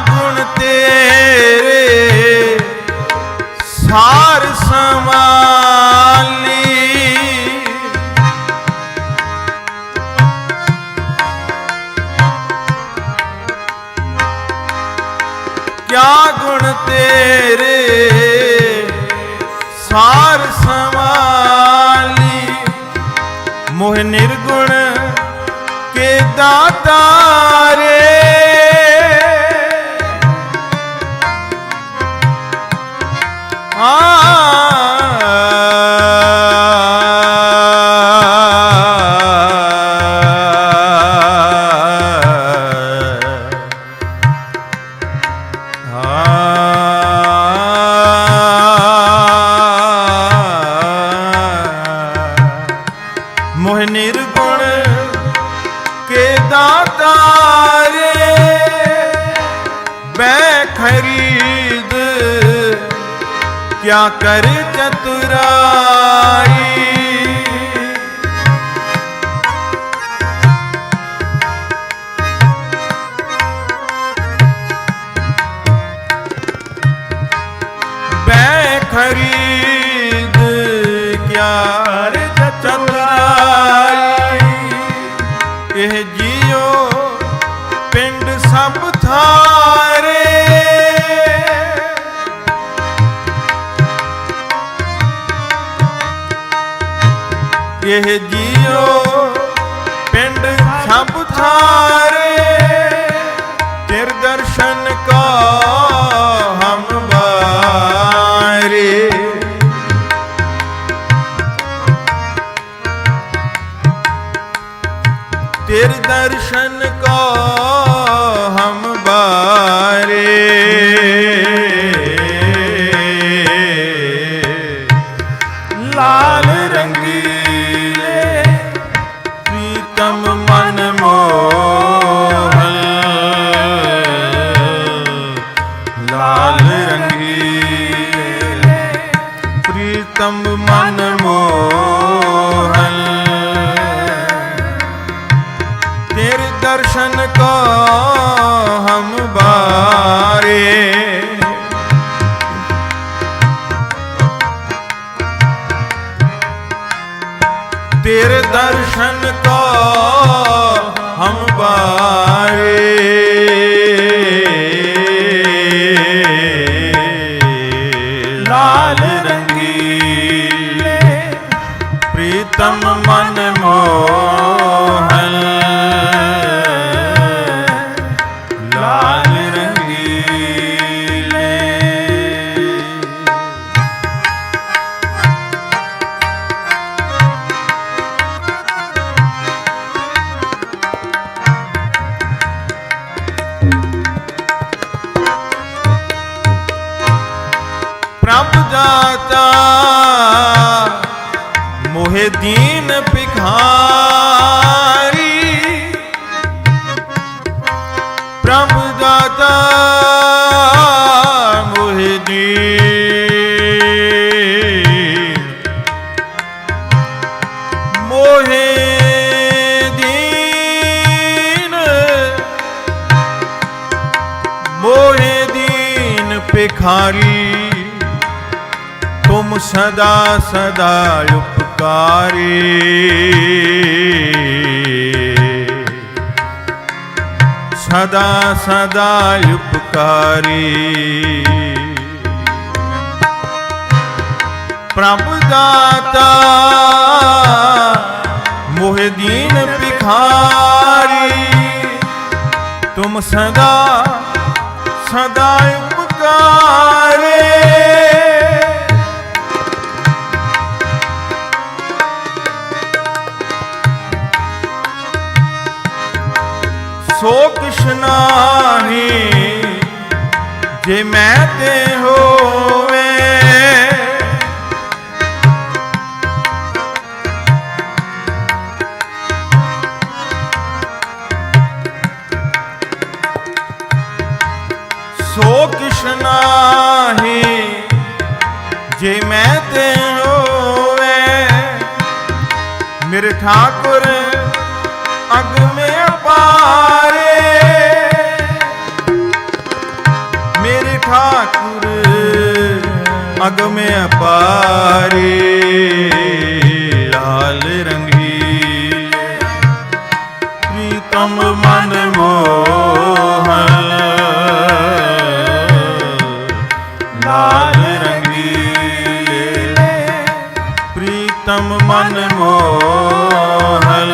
ਗੁਣ ਤੇਰੇ ਸਾਰ ਸਮਾਲੀ ਕਿਆ ਗੁਣ ਤੇਰੇ ਸਾਰ ਸਮਾਲੀ ਮੋਹ ਨਿਰਗੁਣ ਕੇ ਦਾਤਾਰੇ ਮੋਹ ਨਿਰਗੁਣ ਕੇ ਦਾਤਾਰੇ ਕਿਆ ਕਰ ਚਤੁਰਾਈ? ਬੈ ਖਰੀਦ ਕਿਆ ਚਤੁਰਾਈ? ਇਹ ਜੀਓ ਪਿੰਡ ਸਭ ਥਾਰੇ ਇਹ ਜੀਓ ਪਿੰਡ ਸਭ ਥਾਰੇ ਪ੍ਰੀਤਮ ਮਨ ਮੋਹਨ ਲਾਲ ਰੰਗੀ ਪ੍ਰੀਤਮ ਮਨ ਹਮ ਬਾਰੇ ਲਾਲ ਰੰਗੀਲੇ ਪ੍ਰੀਤਮ ਮਨ ਮੋ ਦਾਤਾ ਮੋਹਿ ਦੀਨ ਭਿਖਾਰੀ। ਪ੍ਰਭ ਦਾਤਾ ਮੋਹਿ ਦੀਨ। ਮੋਹਿ ਦੀਨ। ਮੋਹਿ ਦੀਨ ਭਿਖਾਰੀ। ਤੁਮ ਸਦਾ ਸਦਾ ਉਪਕਾਰੀ। ਸਦਾ ਸਦਾ ਉਪਕਾਰੀ। ਪ੍ਰਭ ਦਾਤਾ, ਮੋਹ ਦੀਨ ਭਿਖਾਰੀ। ਤੁਮ ਸਦਾ ਸਦਾ ਉਪਕਾਰ। ਸੋ ਕਿਛ ਜੇ ਮੈਂ ਤੇ ਹੋਵੇ। ਸੋ ਕਿਛ ਜੇ ਮੈਂ ਤੇ ਹੋਵੇ। ਮੇਰੇ ਠਾਕੁਰ ਅਗ ਅਗਮ ਅਪਾਰੇ ਲਾਲ ਰੰਗੀਲੇ ਪ੍ਰੀਤਮ ਮਨ ਮੋਹਨ ਲਾਲ ਰੰਗੀਲੇ ਪ੍ਰੀਤਮ ਮਨ ਮੋਹਨ